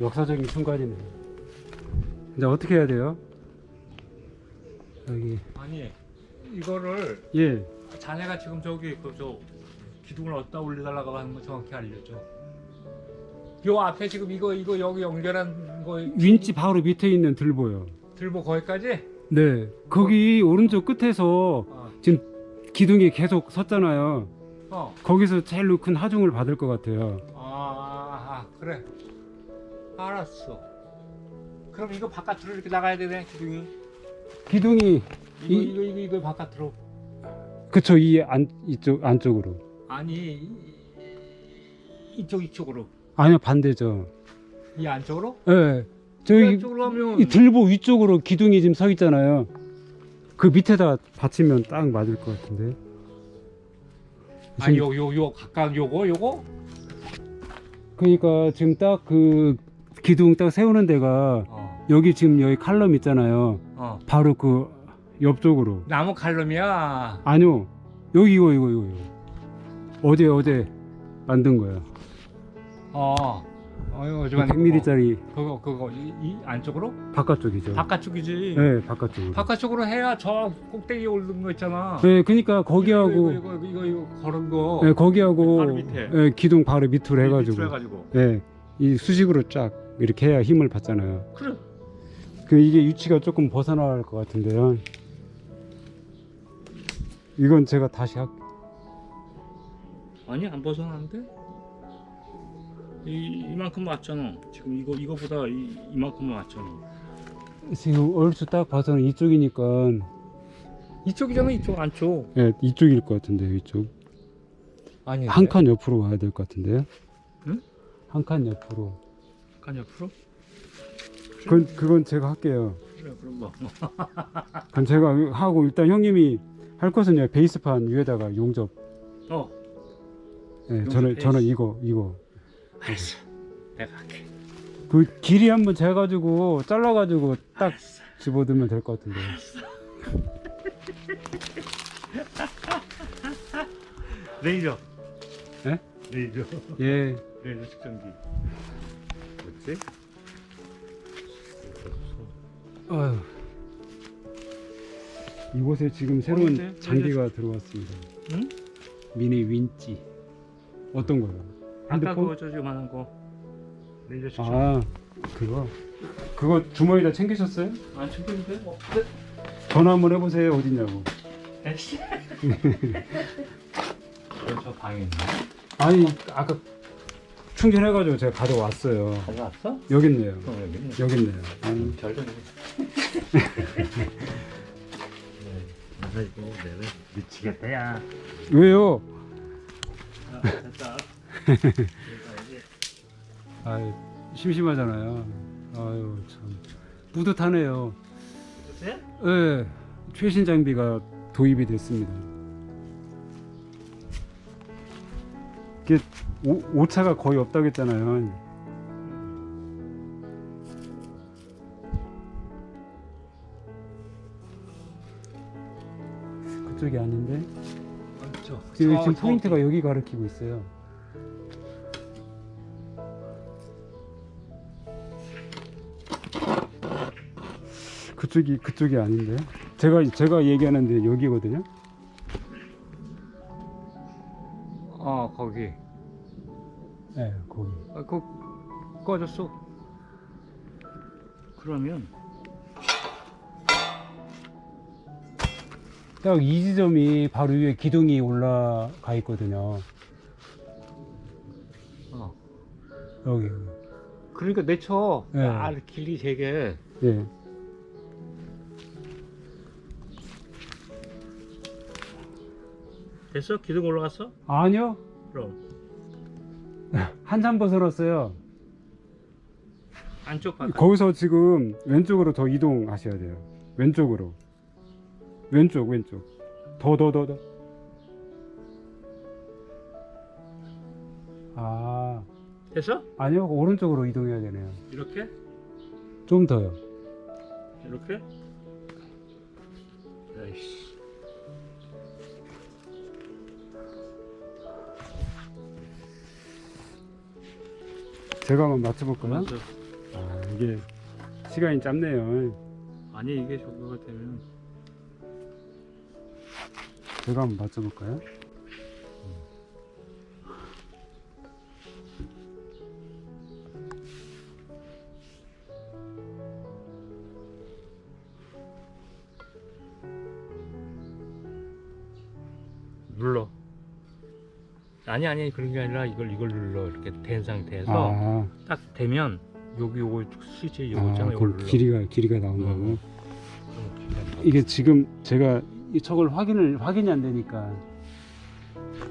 역사적인 순간이네. 이제 어떻게 해야 돼요? 여기 아니 이거를 예 자네가 지금 저기 그저 기둥을 어디다 올려달라고 하는 거 정확히 알려줘. 요 앞에 지금 이거 이거 여기 연결한 거 윈치 바로 밑에 있는 들보요. 들고 거기까지? 네 거기 오른쪽 끝에서 어. 지금 기둥이 계속 섰잖아요. 어. 거기서 제일 큰 하중을 받을 것 같아요. 아, 아 그래. 알았어. 그럼 이거 바깥으로 이렇게 나가야 되네 기둥이. 기둥이 이거 이- 이거 이거 이거 바깥으로. 그쵸 이 안 이쪽 안쪽으로. 아니 이- 이쪽 이쪽으로. 아니요 반대죠. 이 안쪽으로? 예. 이 저기 하면 이 들보 위쪽으로 기둥이 지금 서 있잖아요. 그 밑에다 받치면 딱 맞을 것 같은데. 아니 요요 요 가까운 요거 요거 그러니까 지금 딱 그 기둥 딱 세우는 데가 어. 여기 지금 여기 칼럼 있잖아요. 어. 바로 그 옆쪽으로. 나무 칼럼이야. 아니요. 여기 이거 이거 이거. 이거. 어제 어제 만든 거예요. 어. 어 이거 좀 100mm짜리 그거 그거 이, 이 안쪽으로? 바깥쪽이죠. 바깥쪽이지. 네, 바깥쪽으로. 바깥쪽으로 해야 저 꼭대기에 오르는 거 있잖아. 네, 그러니까 거기하고 이거 이거 이거, 이거 걸은 거. 네, 거기하고 바로 밑에. 네, 기둥 바로 밑으로 해 가지고 밑으로 해 가지고. 네, 이 수직으로 쫙 이렇게 해야 힘을 받잖아요. 그래. 그 이게 위치가 조금 벗어날 것 같은데요. 이건 제가 다시 할. 아니 안 벗어나는데? 이 이만큼 맞잖아. 지금 이거 이거보다 이 이만큼 맞잖아. 지금 얼추 딱 봐서는 이쪽이니까 이쪽이잖아 이쪽 안쪽. 네, 이쪽일 것 같은데요. 이쪽 아니 한 칸 옆으로 가야 될 것 같은데요. 응? 한 칸 옆으로. 칸 옆으로? 그건 그건 제가 할게요. 그래 그럼 뭐. 그건 제가 하고 일단 형님이 할 것은요 베이스판 위에다가 용접. 어. 네, 용접 저는 베이스. 저는 이거 이거 알았어. 내가 할게. 그 길이 한번 재가지고 잘라가지고 딱 알았어. 집어넣으면 될 것 같은데. 레이저. 예? 레이저. 예. 레이저 측정기. 뭐지? 아유. 이곳에 지금 새로운 어딘데? 장비가 들어왔습니다. 응? 미니 윈치. 어떤 거요? 아까 핸드폰? 그거 저 요만한 거. 아 그거 그거 주머니에다 챙기셨어요? 안 챙겼는데? 어, 전화 한번 해보세요 어딨냐고. 에이씨. 저 방에 있네. 아니 아까 충전해가지고 제가 가져왔어요. 가져왔어? 여기 있네요. 어, 여기 있네. 여기 있네요. 음. 잘 됐네. 아이고 내가 미치겠다 야. 왜요? 아, 됐다. 아이 심심하잖아요. 아유 참 뿌듯하네요. 그치? 예, 최신 장비가 도입이 됐습니다. 이게 오, 오차가 거의 없다고 했잖아요. 그쪽이 아닌데 그렇죠. 지금, 지금 포인트가 여기 가리키고 있어요. 그쪽이 그쪽이 아닌데 제가 제가 얘기하는데 여기거든요. 거기. 네, 거기. 아, 그 꺼졌어. 그러면 딱 이 지점이 바로 위에 기둥이 올라가 있거든요. 어. 여기. 그러니까 내쳐. 네. 아 길이 세 개. 예. 됐어? 기둥 올라갔어? 아니요. 그럼 한참 벗어났어요. 안쪽 바깥. 거기서 지금 왼쪽으로 더 이동하셔야 돼요. 왼쪽으로. 왼쪽, 왼쪽. 더, 더, 더, 더. 아, 됐어? 아니요. 오른쪽으로 이동해야 되네요. 이렇게? 좀 더요. 이렇게? 제가 한번 맞춰볼까요? 맞아. 이게 시간이 짧네요. 아니 이게 저거가 되면 제가 한번 맞춰볼까요? 눌러. 아니 아니 그런 게 아니라 이걸 이걸 눌러 이렇게 된 상태에서 아, 딱 되면 여기 요거 스위치 요거 아 있잖아요. 이걸 그 눌러. 길이가 길이가 나온다고. 음. 그럼. 이게 지금 제가 이 저걸 확인을 확인이 안 되니까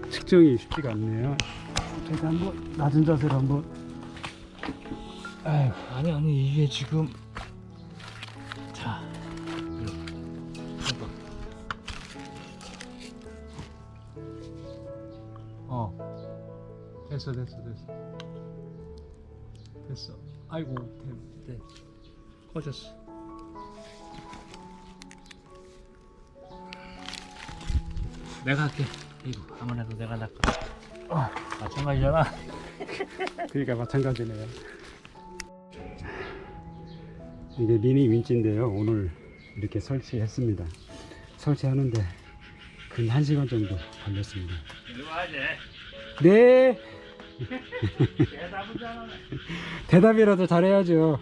측정이 쉽지가 않네요. 제가 한번 낮은 자세로 한번. 아유, 아니 아니 이게 지금 자 어 됐어 됐어 됐어 됐어 아이고 됐, 됐. 꺼졌어 내가 할게 이거 아무래도 내가 낚아 아, 마찬가지잖아 그러니까 마찬가지네요. 이게 미니 윈치인데요. 오늘 이렇게 설치했습니다. 설치하는데 근 1시간 정도 걸렸습니다. 네! 대답이라도 잘해야죠.